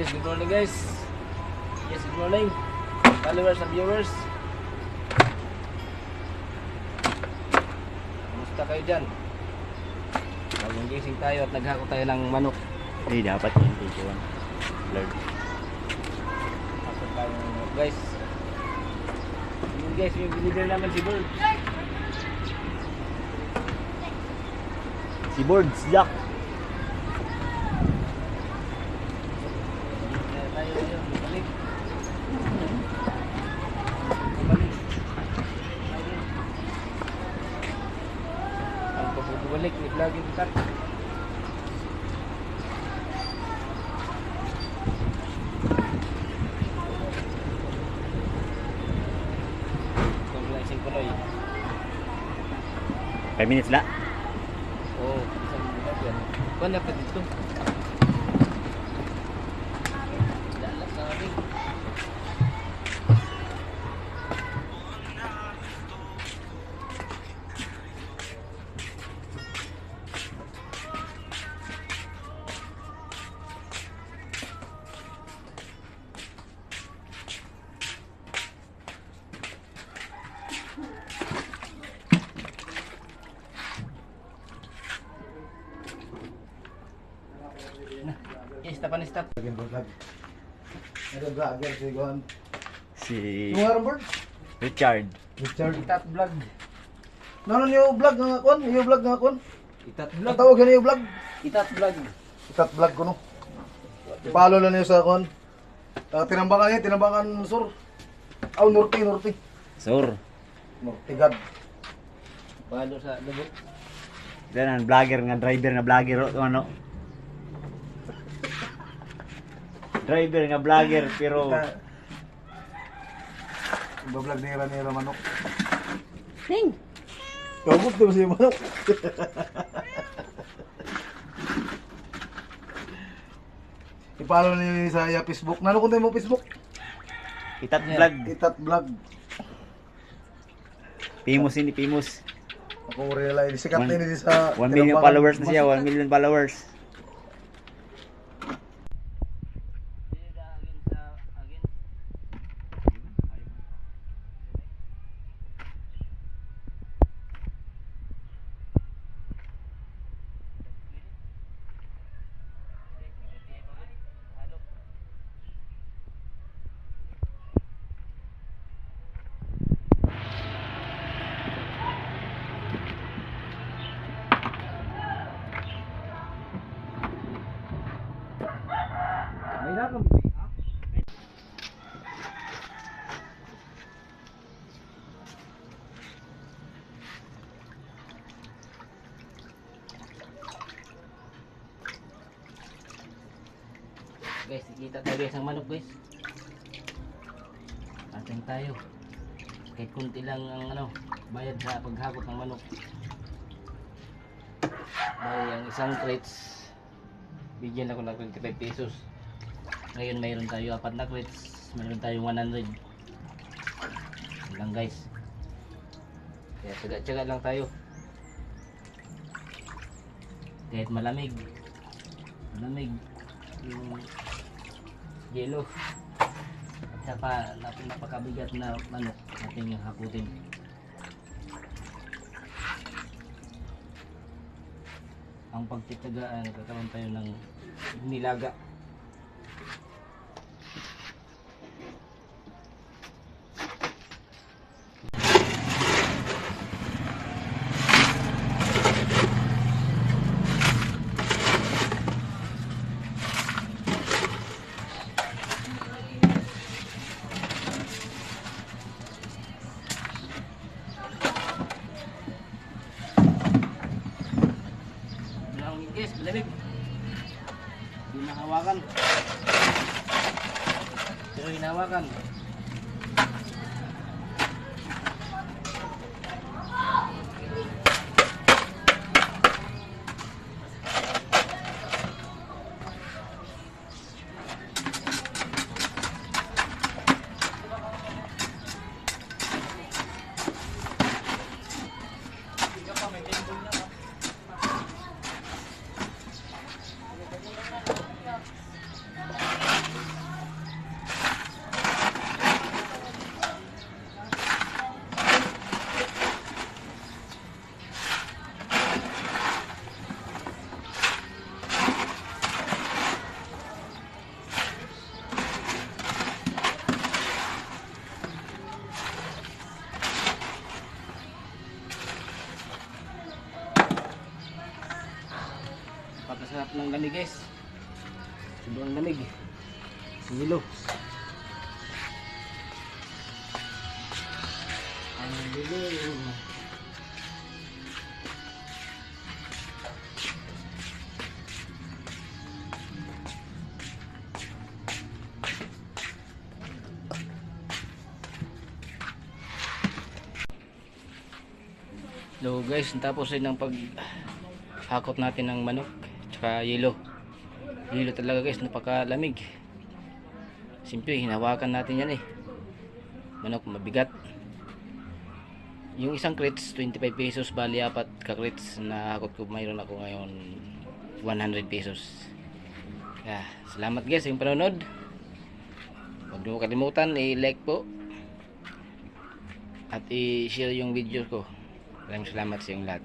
Yes, good morning guys. Yes, good morning. Followers and viewers. Kumusta kayo dyan? Bagong gising tayo at naghako tayo ng manok. Hindi dapat yun. Thank you. Lord. Ako tayo ng manok guys. Yun guys, yung deliver naman si Bird. Si Boards, Jack. Kaya tayo ngayon, balik. Balik. Ayun. Ang Kat. Kung lang kuloy. 5 minutes la. Oo, isang minuto yan. Kuwan na pa dito. Yes, tapan stop. Lagyan ko vlog. Ano vlogger si Gon? Si Yung nga vlog? Richard. Richard. Itat vlog. Nanon yung vlog nga kon? Yung vlog nga kon? Itat Ang vlog. tawag yan yung vlog? Itat vlog. Itat vlog ko no. Ipalo lang niyo sa kon. Uh, tinambakan niya, tinambakan sur. Aw, norte, norte. Sur. Norte God. Balo sa lubot. Yan ang vlogger nga driver nga vlogger ano. Driver nga vlogger pero Iba-vlog nira nira manok. Ting. Kabuk di ba siya manok? Ipalo niyo sa iya Facebook. Nano kung mo Facebook? Itat vlog. Itat vlog. Famous ini famous. Ako realize sikat na ini sa 1 million followers na siya, 1 million followers. Guys, kita tayo guys ang manok guys. Atin tayo. Kahit kunti lang ang ano, bayad sa paghakot ng manok. Dahil ang isang crates, bigyan ako ng 25 pesos. Ngayon mayroon tayo apat na crates, mayroon tayong 100. Yun lang guys. Kaya tsaga-tsaga lang tayo. Kahit malamig. Malamig. Yung yelo. At saka nap- napakabigat na manok ating hakutin. Ang pagtitsagaan, nagkakaroon tayo ng nilaga. Guys, malamig. Hindi nahawakan. Pero hinawakan. Sobrang lamig guys. Sobrang lamig. Hilo. Ang dilim. So guys, tapos rin ang pag hakot natin ng manok tsaka yelo. Yelo talaga guys, napakalamig. Simple, hinawakan natin yan eh. Manok mabigat. Yung isang crates, 25 pesos, bali apat ka crates na hakot ko. Mayroon ako ngayon 100 pesos. Yeah, salamat guys sa yung panonood. Huwag niyo kalimutan i-like po at i-share yung video ko. Maraming salamat sa inyong lahat.